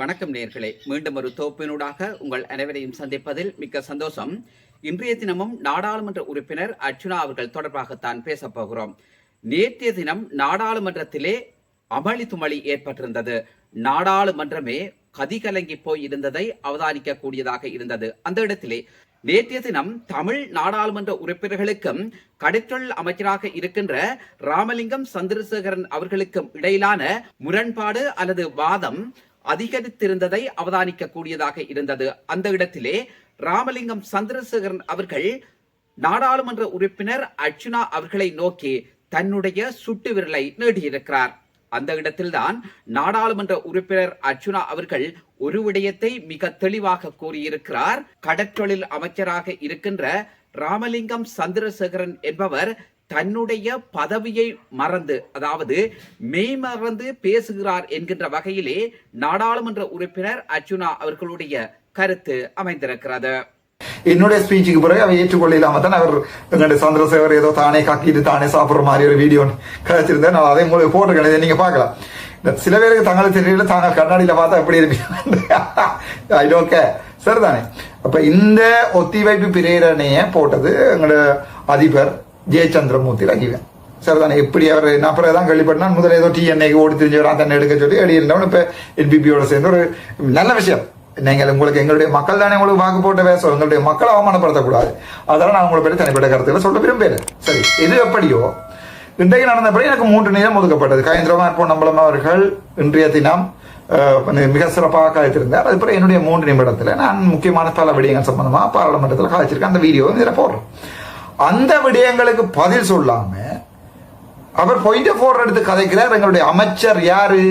வணக்கம் நேர்களே. மீண்டும் ஒரு தொகுப்பினூடாக உங்கள் அனைவரையும் சந்திப்பதில் மிக்க சந்தோஷம். இன்றைய தினமும் நாடாளுமன்ற உறுப்பினர் அர்ச்சுனா அவர்கள் தொடர்பாகத்தான் பேசப் போகிறோம். நேற்றைய தினம் நாடாளுமன்றத்திலே அமளி துமளி ஏற்பட்டிருந்தது. நாடாளுமன்றமே கதிகலங்கி போய் இருந்ததை அவதானிக்க கூடியதாக இருந்தது. அந்த இடத்திலே நேற்றைய தினம் தமிழ் நாடாளுமன்ற உறுப்பினர்களுக்கும் கடற்றொழில் அமைச்சராக இருக்கின்ற ராமலிங்கம் சந்திரசேகரன் அவர்களுக்கும் இடையிலான முரண்பாடு அல்லது வாதம் அதிகரித்திருந்ததை அவதானிக்க கூடியதாக இருந்தது. அந்த இடத்திலே ராமலிங்கம் சந்திரசேகரன் அவர்கள் நாடாளுமன்ற உறுப்பினர் அர்ச்சுனா அவர்களை நோக்கி தன்னுடைய சுட்டு விரலை நீடியிருக்கிறார் அந்த இடத்தில்தான் நாடாளுமன்ற உறுப்பினர் அர்ச்சுனா அவர்கள் ஒரு விடயத்தை மிக தெளிவாக கூறியிருக்கிறார். கடற்றொழில் அமைச்சராக இருக்கின்ற ராமலிங்கம் சந்திரசேகரன் என்பவர் தன்னுடைய பதவியை மறந்து அதாவது மெய் மறந்து பேசுகிறார் என்கின்ற வகையிலே நாடாளுமன்ற உறுப்பினர் அர்ச்சுனா அவர்களுடைய கருத்து அமைந்திருக்கிறது. என்னுடைய ஸ்பீச்சுக்கு பிறகு அவன் ஏற்றுக்கொள்ள இல்லாம தான் அவர் எங்களுடைய சந்திரசேகர் ஏதோ தானே காக்கிட்டு தானே சாப்பிடுற மாதிரி ஒரு வீடியோ கிடைச்சிருந்தேன் நான் அதை உங்களுக்கு போட்டிருக்கேன் இதை நீங்க பார்க்கலாம். இந்த சில பேருக்கு தங்களுக்கு தெரியல தாங்க கண்ணாடியில பார்த்தா எப்படி இருப்பீங்க ஐ டோன்ட் சரிதானே? அப்ப இந்த ஒத்திவைப்பு பிரேரணையை போட்டது எங்களோட அதிபர் ஜெயச்சந்திரமூர்த்தி இறங்கிவேன் சரிதானே எப்படி அவர் நான் அப்புறம் தான் கேள்விப்பட்டேன் முதல்ல ஏதோ டிஎன்ஏக்கு ஓடி தெரிஞ்சவரான் தன்னை எடுக்க சொல்லி அடி இருந்தவன் இப்ப என்பிபியோட சேர்ந்து ஒரு நல்ல விஷயம். நீங்கள் உங்களுக்கு எங்களுடைய மக்கள் தானே உங்களுக்கு வாக்கு போட்ட பேசுவோம் எங்களுடைய மக்களை அவமானப்படுத்தக்கூடாது. அதெல்லாம் நான் உங்களை பற்றி தனிப்பட்ட கருத்துக்களை சொல்ல விரும்புகிறேன். சரி இது எப்படியோ இன்றைக்கு நடந்தபடி எனக்கு மூன்று நேரம் ஒதுக்கப்பட்டது. கயந்திரமார் பொன்னம்பலம் அவர்கள் இன்றைய தினம் மிக சிறப்பாக காய்த்திருந்தார். அதுக்கப்புறம் என்னுடைய மூன்று நிமிடத்தில் நான் முக்கியமான பல விடயங்கள் சம்பந்தமாக பாராளுமன்றத்தில் காய்ச்சிருக்கேன் அந்த வீடியோ இதில் போடுறேன். அந்த விடயங்களுக்கு பதில் சொல்லாம அவர் பாயிண்ட் ஆஃப் ஆர்டர் எடுத்து கதைக்கிறார். எங்களுடைய அமைச்சர் யாரு?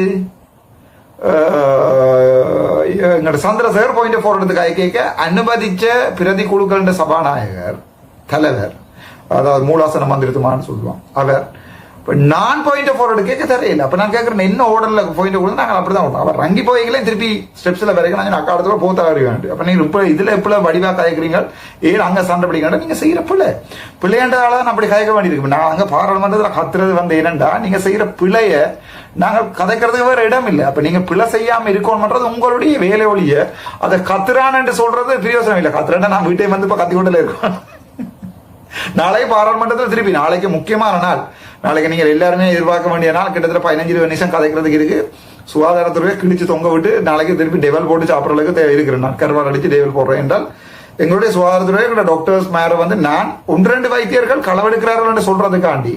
எங்களோட சந்திரசேகர் பாயிண்ட் ஆஃப் ஆர்டர் எடுத்து கதை கேட்க அனுமதிச்ச பிரதி குழுக்கள் சபாநாயகர் தலைவர் அதாவது மூலாசன மந்திரித்துமான்னு சொல்லுவோம் அவர் இப்போ நான் பாயிண்ட் ஆஃப் ஆர்டர் கேட்க தெரியல அப்ப நான் கேட்கறேன் என்ன ஆர்டர்ல பாயிண்ட் கொடுத்து நாங்கள் அப்படிதான் விட்டோம் அவர் ரங்கி போய்களே திருப்பி ஸ்டெப்ஸ்ல வரைக்கும் நாங்கள் அக்கா இடத்துல போத்தா வருவேன் அப்ப நீங்க இப்போ இதுல எப்ப வடிவா கயக்குறீங்க ஏன் அங்க சண்டை பிடிக்காண்ட நீங்க செய்யற பிள்ளை. பிள்ளையண்டால நான் அப்படி கயக்க வேண்டியிருக்கு. நான் அங்க பாராளுமன்றத்தில் கத்துறது வந்து என்னண்டா? நீங்க செய்யற பிழைய நாங்கள் கதைக்கிறதுக்கு வேற இடம் இல்லை. அப்ப நீங்க பிழை செய்யாம இருக்கணும்ன்றது உங்களுடைய வேலை ஒழிய அதை கத்துறான்னு சொல்றது பிரியோசனம் இல்லை. கத்துறேன்னா நான் வீட்டை வந்து இப்ப கத்தி இருக்கோம் நாளை பாராளுமன்றத்தில் திருப்பி நாளைக்கு முக்கியமான நாள். நாளைக்கு நீங்கள் எல்லாருமே எதிர்பார்க்க வேண்டிய நாள் கிட்டத்தட்ட பதினஞ்சு இருபது நிமிஷம் கதைக்கிறதுக்கு இருக்கு. சுகாதாரத்துறையை கிழிச்சு தொங்க விட்டு நாளைக்கு திருப்பி டெவல் போட்டு சாப்பிட்றதுக்கு தே- இருக்கிறேன் நான் கருவால் அடிச்சு டெவல் போடுறேன் என்றால் எங்களுடைய சுகாதாரத்துறை எங்களுடைய டாக்டர்ஸ் மேல வந்து நான் ஒன்று ரெண்டு வைத்தியர்கள் களவெடுக்கிறார்கள் என்று சொல்றதுக்காண்டி.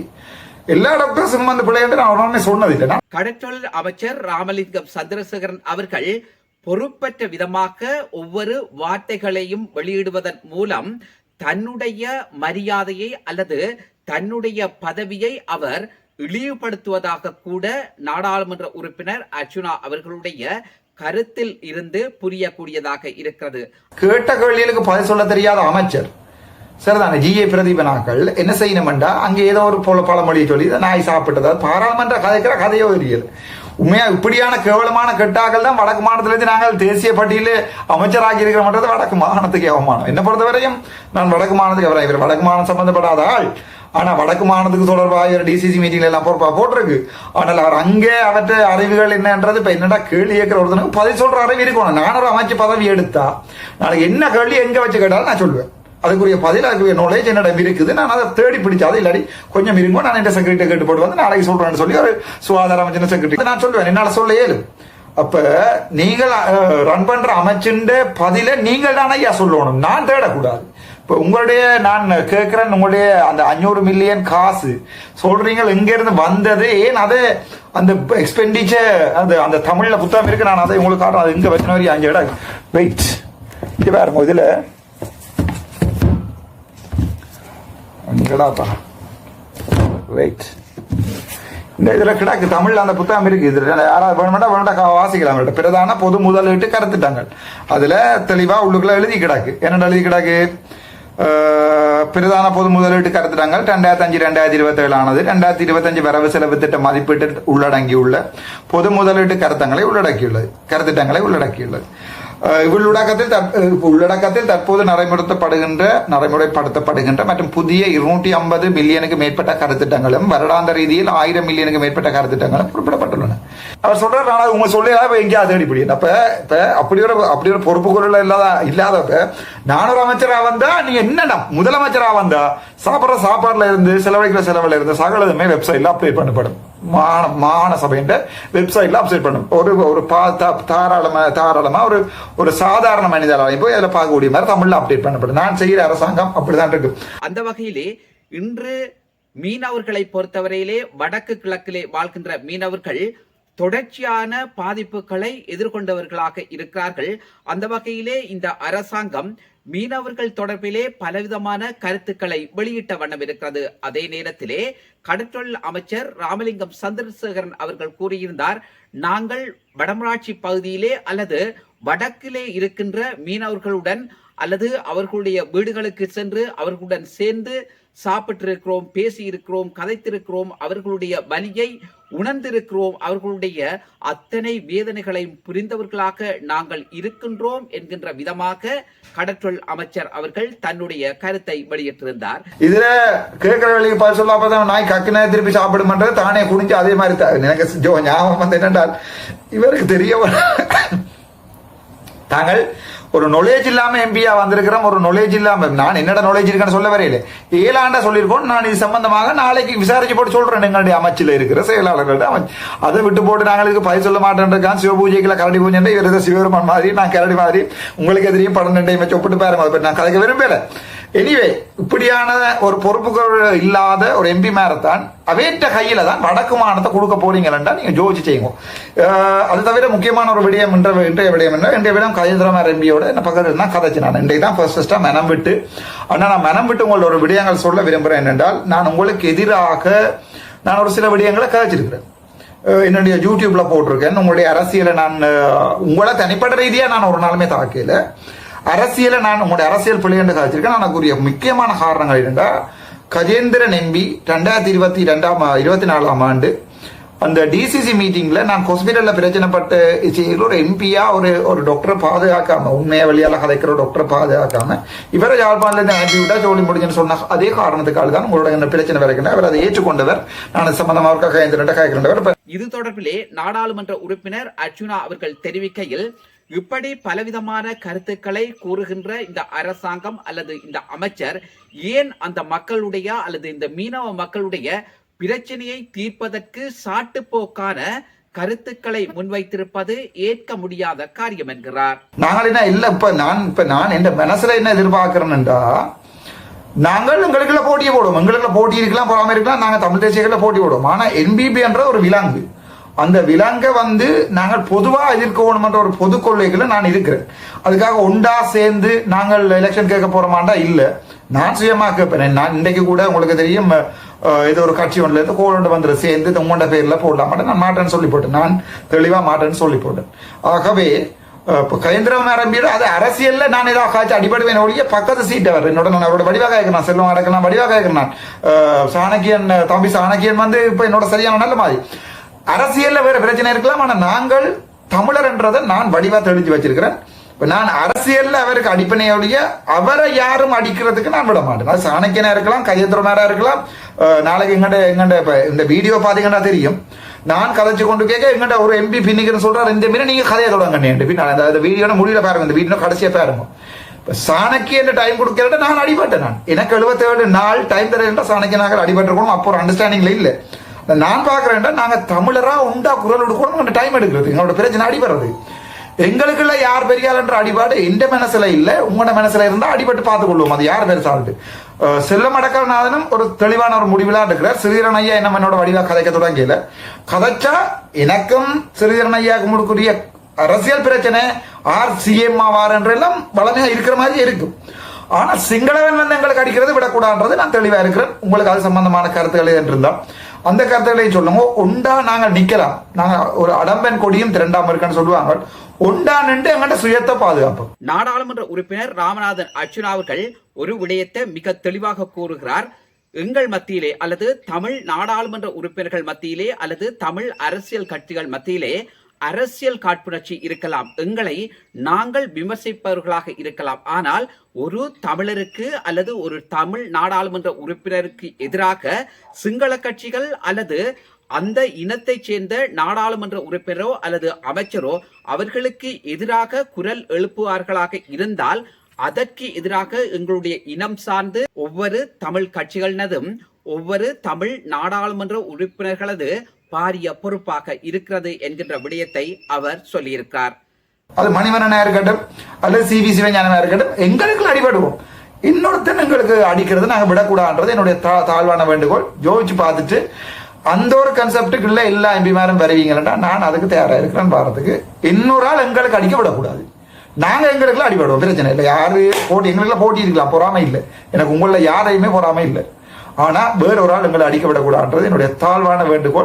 எல்லா டாக்டர்ஸும் வந்து பிள்ளைகள் நான் உடனே சொன்னதில்லை. நான் கடற்றொழில் அமைச்சர் ராமலிங்கம் சந்திரசேகரன் அவர்கள் பொறுப்பற்ற விதமாக ஒவ்வொரு வார்த்தைகளையும் வெளியிடுவதன் மூலம் தன்னுடைய மரியாதையை அல்லது தன்னுடைய பதவியை அவர் இழிவுபடுத்துவதாக கூட நாடாளுமன்ற உறுப்பினர் அர்ச்சுனா அவர்களுடைய கருத்தில் இருந்து புரியக்கூடியதாக இருக்கிறது. கேட்ட கேள்விகளுக்கு பதில் சொல்ல தெரியாத அமைச்சர் சரிதானே? ஜிஏ பிரதீபனாக்கள் என்ன செய்யணும்டா அங்கே ஏதோ ஒரு போல பழமொழியை சொல்லி நாய் சாப்பிட்டதா. பாராளுமன்ற கதைக்கிற கதையோ தெரியல உண்மையா இப்படியான கேவலமான கெட்டாக்கள் தான் வடக்கு மாநிலத்திலிருந்து நாங்கள் தேசிய பட்டியலில் அமைச்சராகி இருக்கிறோம்ன்றது வடக்கு மாகாணத்துக்கு அவமானம். என்ன பொறுத்தவரையும் நான் வடக்கு மாநிலத்துக்கு வரேன். இவர் வடக்கு மாநிலம் சம்பந்தப்படாத ஆள் ஆனால் வடக்கு மாநிலத்துக்கு தொடர்பாக இவர் டிசிசி மீட்டிங்ல எல்லாம் பொறுப்பா போட்டிருக்கு. ஆனால் அவர் அங்கே அவற்ற அறிவுகள் என்னன்றது இப்போ என்னடா கேள்வி கேட்கிற ஒருத்தனுக்கு பதில் சொல்ற அறிவு இருக்கணும். நான் ஒரு அமைச்சு பதவி எடுத்தா நாளைக்கு என்ன கேள்வி எங்க வச்சு கேட்டாலும் நான் சொல்லுவேன் அதுக்குரிய பதில் அதுக்குரிய நாலேஜ் என்னிடம் இருக்குது. நான் அதை தேடி பிடிச்சாது. இல்லாடி கொஞ்சம் இருக்கும் நான் என் செக்ரட்டரி கேட்டு போட்டு வந்து நாளைக்கு சொல்றேன்னு சொல்லி ஒரு சுகாதார அமைச்சர் செக்ரட்டரி நான் சொல்லுவேன் என்னால சொல்ல இயலும். அப்ப நீங்கள் ரன் பண்ற அமைச்சின்ற பதில நீங்கள் தான் ஐயா சொல்லணும். நான் தேடக்கூடாது. இப்போ உங்களுடைய நான் கேட்குறேன் உங்களுடைய அந்த அஞ்சூறு மில்லியன் காசு. சொல்றீங்க எங்கேருந்து வந்தது ஏன் அதை அந்த எக்ஸ்பெண்டிச்சர் அந்த அந்த தமிழில் புத்தகம் இருக்கு நான் அதை உங்களுக்கு காட்டுறேன் அது இங்கே வச்சுன வரையும் அஞ்சு இடம். வெயிட் இது பாருங்க இதில். அஞ்சடாப்பா வெயிட் இந்த இதில் கிடக்கு தமிழில் அந்த புத்தகம் இருக்கு இதில். யாராவது வேணுமெண்டா வேணுமெண்டா வாசிக்கலாம் அவங்கள்ட்ட. பிரதான பொது முதலீட்டு கருத்துட்டாங்க அதில் தெளிவாக உள்ளுக்குள்ள எழுதி கிடக்கு. என்னென்ன எழுதி கிடக்கு? பிரதான பொது முதலீட்டு கருத்துட்டாங்கள் ரெண்டாயிரத்தி அஞ்சு ரெண்டாயிரத்தி இருபத்தி ஏழானது ரெண்டாயிரத்தி இருபத்தஞ்சு வரவு செலவு திட்ட மதிப்பீட்டில் உள்ளடங்கியுள்ள பொது முதலீட்டு கருத்தங்களை உள்ளடக்கியுள்ளது கருத்திட்டங்களை உள்ளடக்கியுள்ளது உள்ளடக்கத்தில் தற்- உள்ளடக்கத்தில் தற்போது நடைமுறைப்படுகின்ற நடைமுறைப்படுத்தப்படுகின்ற மற்றும் புதிய இருநூற்றி ஐம்பது மில்லியனுக்கு மேற்பட்ட கருத்திட்டங்களும் வருடாந்த ரீதியில் ஆயிரம் மில்லியனுக்கு மேற்பட்ட கருத்திட்டங்களும் குறிப்பிடப்பட்டுள்ளன. அவர் சொல்றாரு ஆனால் உங்க சொல்லலாம் இப்ப எங்கேயா தேடி பிடிக்கும் அப்ப இப்ப அப்படி ஒரு அப்படி ஒரு பொறுப்புக்குள்ள இல்லாத இல்லாதப்ப நான் ஒரு அமைச்சரா வந்தா நீ என்னடா முதலமைச்சரா வந்தா? சாப்பிட்ற சாப்பாடுல இருந்து செலவழிக்கிற செலவுல இருந்து சகலதுமே வெப்சைட்ல அப்டேட் பண்ணப்படும். மான மாகாண சபையின் வெப்சைட்ல அப்டேட் பண்ணும். ஒரு ஒரு பா தா- தாராளமா தாராளமா ஒரு ஒரு சாதாரண மனிதராக போய் அதில் பார்க்கக்கூடிய மாதிரி தமிழ்ல அப்டேட் பண்ணப்படும். நான் செய்கிற அரசாங்கம் அப்படிதான் இருக்கு. அந்த வகையிலே இன்று மீனவர்களை பொறுத்தவரையிலே வடக்கு கிழக்கிலே வாழ்கின்ற மீனவர்கள் தொடர்ச்சியான பாதிப்புகளை எதிர்கொண்டவர்களாக இருக்கிறார்கள். அந்த வகையிலே இந்த அரசாங்கம் மீனவர்கள் தொடர்பிலே பலவிதமான கருத்துக்களை வெளியிட்ட வண்ணம் இருக்கிறது. அதே நேரத்திலே கடற்றொழில் அமைச்சர் ராமலிங்கம் சந்திரசேகரன் அவர்கள் கூறியிருந்தார் நாங்கள் வடமராட்சி பகுதியிலே அல்லது வடக்கிலே இருக்கின்ற மீனவர்களுடன் அல்லது அவர்களுடைய வீடுகளுக்கு சென்று அவர்களுடன் சேர்ந்து சாப்பிட்டிருக்கிறோம் பேசியிருக்கிறோம் கதைத்திருக்கிறோம் அவர்களுடைய வலியை உணர்ந்திருக்கிறோம் அவர்களுடைய அத்தனை வேதனைகளையும் புரிந்தவர்களாக நாங்கள் இருக்கின்றோம் என்கின்ற விதமாக கடற்றொல் அமைச்சர் அவர்கள் தன்னுடைய கருத்தை வெளியிட்டிருந்தார் இதுல கேட்கிற வேலைக்கு பார்த்து சொல்ல அப்பதான் நாய் கக்குன திருப்பி சாப்பிடுமன்றது தானே குடிஞ்சு அதே மாதிரி தான். எனக்கு ஞாபகம் வந்து என்னென்றால் இவருக்கு தெரிய தாங்கள் ஒரு நாலேஜ் இல்லாம எம்பியா வந்திருக்கிறோம் ஒரு நாலேஜ் இல்லாம நான் என்னடா நாலேஜ் இருக்கேன்னு சொல்ல வரையில. ஏழாண்டா சொல்லியிருக்கோம் நான் இது சம்பந்தமாக நாளைக்கு விசாரிச்சு போட்டு சொல்றேன். எங்களுடைய அமைச்சில் இருக்கிற செயலாளர்கள்ட்ட அமைச்சு அதை விட்டு போட்டு நாங்கள் இதுக்கு பதில் சொல்ல மாட்டேன் சிவ பூஜைக்குள்ள கரடி பூஜை இவர் சிவபெருமான் மாதிரி நான் கரடி மாதிரி. உங்களுக்கு எதிரையும் பன்னெண்டையும் வச்சு ஒப்பிட்டு பாருங்க அதை நான் கதைக்க விரும்பலை. எனிவே இப்படியான ஒரு பொறுப்புகள் இல்லாத ஒரு எம்பி மேரத்தான் அவேற்ற கையில தான் வடக்கு மாநிலத்தை கொடுக்க போறீங்களா நீங்க ஜோதிச்சு செய்யுங்க. அது தவிர முக்கியமான ஒரு விடயம் என்ற இன்றைய விடயம் என்ன? இன்றைய விடம் கஜேந்திரமார் எம்பியோட என்ன பக்கத்தில் தான் கதைச்சு நான் இன்றைக்கு தான் ஃபர்ஸ்ட் ஃபர்ஸ்டா மனம் விட்டு ஆனா நான் மனம் விட்டு உங்களோட ஒரு விடயங்கள் சொல்ல விரும்புறேன் என்னென்றால் நான் உங்களுக்கு எதிராக நான் ஒரு சில விடயங்களை கதைச்சிருக்கிறேன். என்னுடைய யூடியூப்ல போட்டிருக்கேன். உங்களுடைய அரசியலை நான் உங்களை தனிப்பட்ட ரீதியா நான் ஒரு நாளுமே தாக்கல. அரசியலை நான் உங்களுடைய அரசியல் பிள்ளை என்று நான் கூறிய முக்கியமான காரணங்கள் இருந்தால் கஜேந்திரன் எம்பி ரெண்டாயிரத்தி இருபத்தி ரெண்டாம் இருபத்தி நாலாம் ஆண்டு அந்த டிசிசி மீட்டிங்ல நான் ஹாஸ்பிட்டல்ல பிரச்சனைப்பட்டு ஒரு எம்பியா ஒரு ஒரு டாக்டரை பாதுகாக்காம உண்மையா வெளியால கதைக்கிற டாக்டரை பாதுகாக்காம இவரை யாழ்ப்பாணத்துல இருந்து அனுப்பி விட்டா ஜோலி முடிஞ்சுன்னு சொன்ன அதே காரணத்துக்காக தான் உங்களோட என்ன பிரச்சனை வரைக்கும் அவர் அதை ஏற்றுக்கொண்டவர். நான் சம்பந்தமாக சம்பந்தமா அவருக்காக கஜேந்திரன் இது தொடர்பிலே நாடாளுமன்ற உறுப்பினர் அர்ஜுனா அவர்கள் தெரிவிக்கையில் இப்படி பலவிதமான கருத்துக்களை கூறுகின்ற இந்த அரசாங்கம் அல்லது இந்த அமைச்சர் ஏன் அந்த மக்களுடைய அல்லது இந்த மீனவ மக்களுடைய பிரச்சனையை தீர்ப்பதற்கு சாட்டுப்போக்கான கருத்துக்களை முன்வைத்திருப்பது ஏற்க முடியாத காரியம் என்கிறார். நாங்கள் என்ன இல்ல இப்ப நான் இப்ப நான் என் மனசுல என்ன எதிர்பார்க்கிறேன்டா நாங்கள் எங்களுக்குள்ள போட்டியை போடுவோம். எங்களுக்குள்ள போட்டி இருக்கலாம் போகாம இருக்கலாம் நாங்க தமிழ் தேசியங்கள போட்டி போடுவோம். ஆனா என்பிபி என்ற ஒரு விலங்கு. அந்த விலங்கை வந்து நாங்கள் பொதுவாக எதிர்க்கணும்ன்ற ஒரு பொது கொள்கைகளை நான் இருக்கிறேன். அதுக்காக ஒண்டா சேர்ந்து நாங்கள் எலெக்ஷன் கேட்க போறோமாண்டா? இல்லை. நான் சுயமாக கேட்பேன். நான் இன்றைக்கு கூட உங்களுக்கு தெரியும் ஏதோ ஒரு கட்சி ஒன்றுலேருந்து கோலோண்டு வந்துரு சேர்ந்து உங்களோட பேரில் போடலாம். மாட்டேன் நான் மாட்டேன்னு சொல்லி போட்டேன். நான் தெளிவாக மாட்டேன்னு சொல்லி போட்டேன். ஆகவே இப்போ கயந்திரம் ஆரம்பிடு அது அரசியலில் நான் ஏதாவது காய்ச்சி அடிபடுவேன் ஒழிய பக்கத்து சீட் அவர். என்னோட நான் அவரோட வடிவாக இருக்கிறான் செல்வம் அடக்கலாம் வடிவாக இருக்கிறான் சாணக்கியன் தம்பி சாணக்கியன் வந்து இப்போ என்னோட சரியான நல்ல மாதிரி. அரசியல்ல வேற பிரச்சனை இருக்கலாம் ஆனா நாங்கள் தமிழர் என்றதை நான் வடிவா தெளிஞ்சு வச்சிருக்கிறேன். நான் அரசியல்ல அவருக்கு அடிப்பனையோடைய அவரை யாரும் அடிக்கிறதுக்கு நான் விட மாட்டேன். அது சாணக்கியனா இருக்கலாம் கையத்திரமாரா இருக்கலாம் நாளைக்கு எங்கட எங்கட இப்போ இந்த வீடியோ பாத்தீங்கன்னா தெரியும். நான் கதைச்சு கொண்டு கேட்க எங்கட ஒரு எம்பி பின்னிக்கிறன்னு சொல்றாரு இந்த மீன் நீங்க கதையை தொடங்க பின்னால் அந்த வீடியோ முடியல பாருங்க இந்த வீடியோ கடைசியா பாருங்க. இப்ப சாணக்கியன் டைம் கொடுக்கிறத நான் அடிபட்டேன் நான். எனக்கு எழுபத்தேழு நாள் டைம் தரேன் சாணக்கியனாக அடிபட்டிருக்கணும் அப்போ ஒரு அண்டர்ஸ்டாண்டிங்ல இல்லை. நான் பார்க்குறேன்டா நாங்கள் தமிழராக உண்டா குரல் கொடுக்கணும் டைம் எடுக்கிறது. எங்களோட பிரச்சனை அடிபடுறது. எங்களுக்குள்ள யார் பெரியாள்ன்ற அடிபாடு எந்த மனசுல இல்லை உங்களோட மனசுல இருந்தால் அடிபட்டு பார்த்து கொள்வோம். அது யார் பெருசால்ட்டு செல்லம் அடக்கநாதனும் ஒரு தெளிவான ஒரு முடிவிலாம் இருக்கிறார். சிறுதரன் ஐயா என்ன என்னோட வடிவா கதைக்க தொடங்கல கதைச்சா எனக்கும் சிறிதரன் ஐயாவுக்கு முடுக்குரிய அரசியல் பிரச்சனை ஆர் சிஎம் ஆவார் என்றெல்லாம் வளமையா இருக்கிற மாதிரி இருக்கும் ஆனா சிங்களவன் வந்து எங்களுக்கு அடிக்கிறது விடக்கூடாதுன்றது நான் தெளிவா இருக்கிறேன். உங்களுக்கு அது சம்பந்தமான கருத்துக்கள் என்றிருந்தான் அந்த கருத்துக்களை சொல்லுங்க. ஒண்டா நாங்கள் நிக்கலாம். நாங்க ஒரு அடம்பன் கொடியும் திரண்டாம இருக்கன்னு சொல்லுவாங்க. ஒண்டா நின்று எங்கள்ட சுயத்தை பாதுகாப்போம். நாடாளுமன்ற உறுப்பினர் ராமநாதன் அர்ச்சுனா அவர்கள் ஒரு விடயத்தை மிக தெளிவாக கூறுகிறார். எங்கள் மத்தியிலே அல்லது தமிழ் நாடாளுமன்ற உறுப்பினர்கள் மத்தியிலே அல்லது தமிழ் அரசியல் கட்சிகள் மத்தியிலே அரசியல் காட்புணர்ச்சி இருக்கலாம். எங்களை நாங்கள் விமர்சிப்பவர்களாக இருக்கலாம். ஆனால் ஒரு தமிழருக்கு அல்லது ஒரு தமிழ் நாடாளுமன்ற உறுப்பினருக்கு எதிராக சிங்கள கட்சிகள் அல்லது அந்த இனத்தைச் சேர்ந்த நாடாளுமன்ற உறுப்பினரோ அல்லது அமைச்சரோ அவர்களுக்கு எதிராக குரல் எழுப்புவார்களாக இருந்தால் அதற்கு எதிராக எங்களுடைய இனம் சார்ந்து ஒவ்வொரு தமிழ் கட்சிகளினதும் ஒவ்வொரு தமிழ் நாடாளுமன்ற உறுப்பினர்களது பாரிய பொறுப்பாக இருக்கிறது என்கின்ற விடயத்தை அவர் சொல்லியிருக்கார். அது மணிவண்ணனா இருக்கட்டும் அல்லது சி வி சிவஞானமா இருக்கட்டும் எங்களுக்கு அடிபடுவோம். இன்னொருத்தன் எங்களுக்கு அடிக்கிறது நாங்க விடக்கூடாதுன்றது என்னுடைய தா- தாழ்வான வேண்டுகோள். யோசிச்சு பார்த்துட்டு அந்த ஒரு கன்செப்டுக்குள்ள எல்லா எம்பிமாரும் வருவீங்களா நான் அதுக்கு தயாரா இருக்கிறேன் பாரத்துக்கு. இன்னொரு ஆள் எங்களுக்கு அடிக்க விடக்கூடாது. நாங்க எங்களுக்குலாம் அடிபடுவோம் பிரச்சனை இல்லை. யாரு போட்டி எங்களுக்குலாம் போட்டி இருக்கலாம் பொறாமை இல்லை. எனக்கு உங்களில் யாரையுமே பொறாமை இல்லை. ஆனா வேற ஒரு ஆள் எங்களை அடிக்க விடக்கூடாதுன்றது என்னுடைய தாழ்வான வேண்டுகோள்.